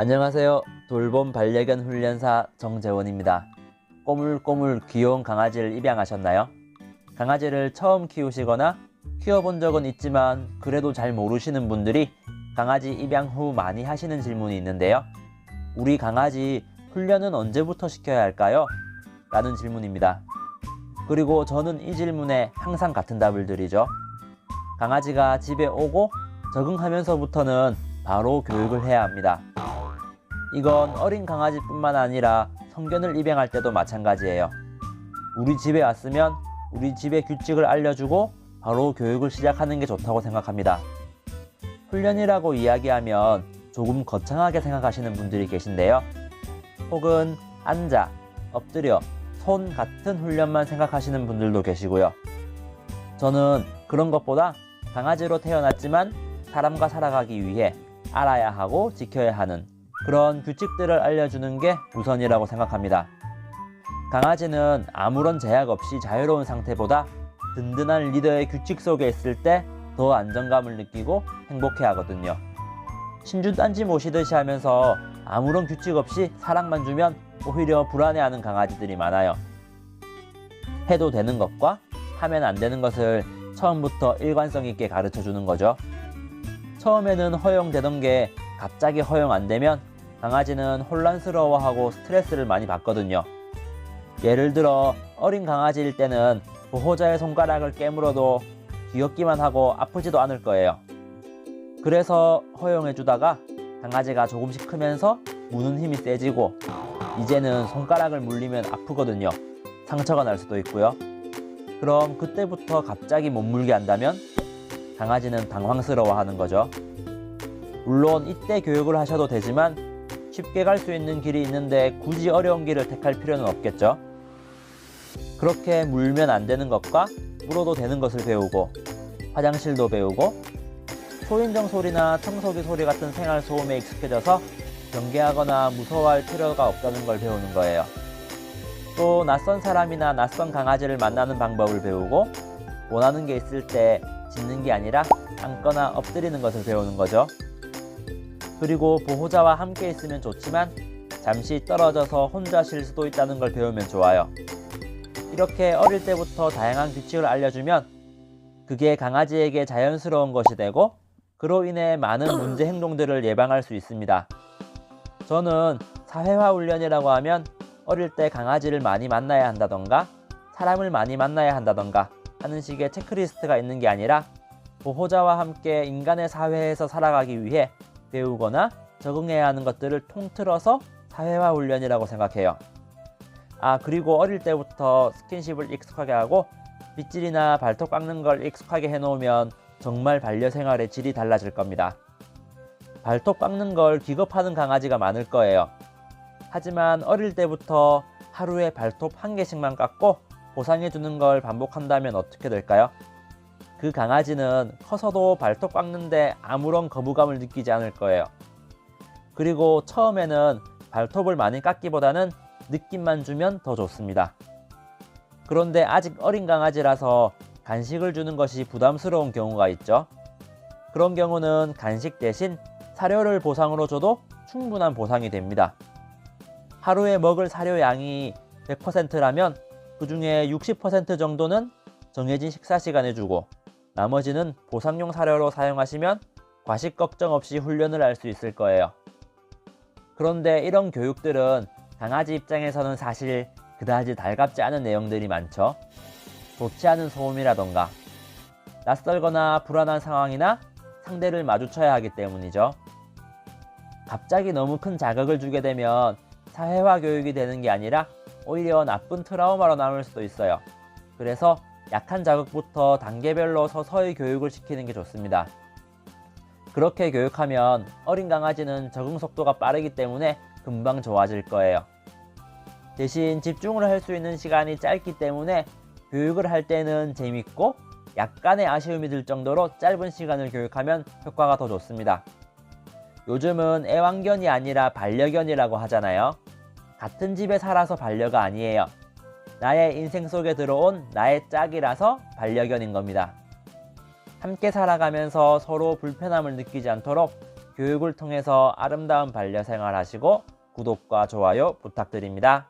안녕하세요. 돌봄 반려견 훈련사 정재원입니다. 꼬물꼬물 귀여운 강아지를 입양하셨나요? 강아지를 처음 키우시거나 키워본 적은 있지만 그래도 잘 모르시는 분들이 강아지 입양 후 많이 하시는 질문이 있는데요. 우리 강아지 훈련은 언제부터 시켜야 할까요? 라는 질문입니다. 그리고 저는 이 질문에 항상 같은 답을 드리죠. 강아지가 집에 오고 적응하면서부터는 바로 교육을 해야 합니다. 이건 어린 강아지뿐만 아니라 성견을 입양할 때도 마찬가지예요. 우리 집에 왔으면 우리 집의 규칙을 알려주고 바로 교육을 시작하는 게 좋다고 생각합니다. 훈련이라고 이야기하면 조금 거창하게 생각하시는 분들이 계신데요. 혹은 앉아, 엎드려, 손 같은 훈련만 생각하시는 분들도 계시고요. 저는 그런 것보다 강아지로 태어났지만 사람과 살아가기 위해 알아야 하고 지켜야 하는 그런 규칙들을 알려주는 게 우선이라고 생각합니다. 강아지는 아무런 제약 없이 자유로운 상태보다 든든한 리더의 규칙 속에 있을 때 더 안정감을 느끼고 행복해 하거든요. 신준 딴지 모시듯이 하면서 아무런 규칙 없이 사랑만 주면 오히려 불안해하는 강아지들이 많아요. 해도 되는 것과 하면 안 되는 것을 처음부터 일관성 있게 가르쳐 주는 거죠. 처음에는 허용되던 게 갑자기 허용 안 되면 강아지는 혼란스러워하고 스트레스를 많이 받거든요. 예를 들어 어린 강아지일 때는 보호자의 손가락을 깨물어도 귀엽기만 하고 아프지도 않을 거예요. 그래서 허용해 주다가 강아지가 조금씩 크면서 무는 힘이 세지고 이제는 손가락을 물리면 아프거든요. 상처가 날 수도 있고요. 그럼 그때부터 갑자기 못 물게 한다면 강아지는 당황스러워 하는 거죠. 물론 이때 교육을 하셔도 되지만 쉽게 갈 수 있는 길이 있는데 굳이 어려운 길을 택할 필요는 없겠죠. 그렇게 물면 안 되는 것과 물어도 되는 것을 배우고 화장실도 배우고 초인종 소리나 청소기 소리 같은 생활 소음에 익숙해져서 경계하거나 무서워할 필요가 없다는 걸 배우는 거예요. 또 낯선 사람이나 낯선 강아지를 만나는 방법을 배우고 원하는 게 있을 때 짖는 게 아니라 앉거나 엎드리는 것을 배우는 거죠. 그리고 보호자와 함께 있으면 좋지만 잠시 떨어져서 혼자 쉴 수도 있다는 걸 배우면 좋아요. 이렇게 어릴 때부터 다양한 규칙을 알려주면 그게 강아지에게 자연스러운 것이 되고 그로 인해 많은 문제 행동들을 예방할 수 있습니다. 저는 사회화 훈련이라고 하면 어릴 때 강아지를 많이 만나야 한다던가 사람을 많이 만나야 한다던가 하는 식의 체크리스트가 있는 게 아니라 보호자와 함께 인간의 사회에서 살아가기 위해 배우거나 적응해야 하는 것들을 통틀어서 사회화 훈련이라고 생각해요. 아 그리고 어릴 때부터 스킨십을 익숙하게 하고 빗질이나 발톱 깎는 걸 익숙하게 해놓으면 정말 반려생활의 질이 달라질 겁니다. 발톱 깎는 걸 기겁하는 강아지가 많을 거예요. 하지만 어릴 때부터 하루에 발톱 한 개씩만 깎고 보상해주는 걸 반복한다면 어떻게 될까요? 그 강아지는 커서도 발톱 깎는데 아무런 거부감을 느끼지 않을 거예요. 그리고 처음에는 발톱을 많이 깎기보다는 느낌만 주면 더 좋습니다. 그런데 아직 어린 강아지라서 간식을 주는 것이 부담스러운 경우가 있죠. 그런 경우는 간식 대신 사료를 보상으로 줘도 충분한 보상이 됩니다. 하루에 먹을 사료 양이 100%라면 그 중에 60% 정도는 정해진 식사 시간에 주고 나머지는 보상용 사료로 사용하시면 과식 걱정 없이 훈련을 할 수 있을 거예요. 그런데 이런 교육들은 강아지 입장에서는 사실 그다지 달갑지 않은 내용들이 많죠. 좋지 않은 소음이라던가 낯설거나 불안한 상황이나 상대를 마주쳐야 하기 때문이죠. 갑자기 너무 큰 자극을 주게 되면 사회화 교육이 되는 게 아니라 오히려 나쁜 트라우마로 남을 수도 있어요. 그래서 약한 자극부터 단계별로 서서히 교육을 시키는 게 좋습니다. 그렇게 교육하면 어린 강아지는 적응 속도가 빠르기 때문에 금방 좋아질 거예요. 대신 집중을 할 수 있는 시간이 짧기 때문에 교육을 할 때는 재밌고 약간의 아쉬움이 들 정도로 짧은 시간을 교육하면 효과가 더 좋습니다. 요즘은 애완견이 아니라 반려견이라고 하잖아요. 같은 집에 살아서 반려가 아니에요. 나의 인생 속에 들어온 나의 짝이라서 반려견인 겁니다. 함께 살아가면서 서로 불편함을 느끼지 않도록 교육을 통해서 아름다운 반려 생활 하시고 구독과 좋아요 부탁드립니다.